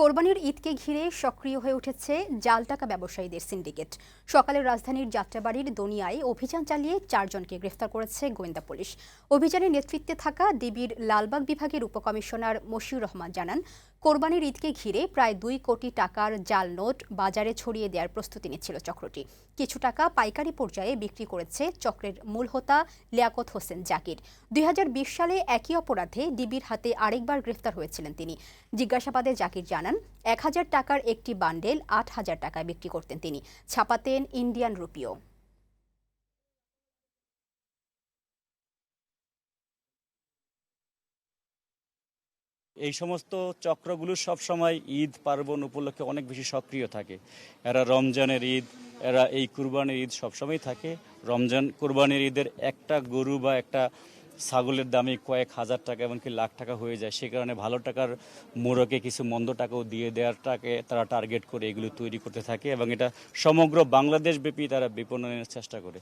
কোরবানির ঈদকে ঘিরে সক্রিয় হয়ে উঠেছে জাল টাকা ব্যবসায়ীদের সিন্ডিকেট। সকালে রাজধানীর যাত্রাবাড়ির দনিয়ায় অভিযান চালিয়ে চারজনকে গ্রেফতার করেছে গোয়েন্দা পুলিশ। অভিযানের নেতৃত্বে থাকা ডিবির লালবাগ বিভাগের উপকমিশনার মশিউর রহমান জানান কোরবানির ঈদকে ঘিরে প্রায় দুই কোটি টাকার জাল নোট বাজারে ছড়িয়ে দেওয়ার প্রস্তুতি নিচ্ছিল চক্রটি। কিছু টাকা পাইকারি পর্যায়ে বিক্রি করেছে চক্রের মূল হোতা লিয়াকত হোসেন জাকির। দুই হাজার বিশ সালে একই অপরাধে ডিবির হাতে আরেকবার গ্রেফতার হয়েছিলেন তিনি। জিজ্ঞাসাবাদে জাকির জানান, এক হাজার টাকার একটি বান্ডেল আট হাজার টাকায় বিক্রি করতেন তিনি। ছাপাতেন ইন্ডিয়ান রুপিও। এই সমস্ত চক্রগুলো সবসময় ঈদ, পার্বণ উপলক্ষে অনেক বেশি সক্রিয় থাকে। এরা রমজানের ঈদ, এরা এই কুরবানির ঈদ সবসময় থাকে। রমজান কুরবানির ঈদের একটা গরু বা একটা ছাগলের দামে কয়েক হাজার টাকা এমনকি লাখ টাকা হয়ে যায়। সে কারণে ভালো টাকার মোড়কে কিছু মন্দ টাকাও দিয়ে দেওয়ারটাকে তারা টার্গেট করে এগুলো তৈরি করতে থাকে এবং এটা সমগ্র বাংলাদেশ ব্যাপী তারা বিপণনের চেষ্টা করে।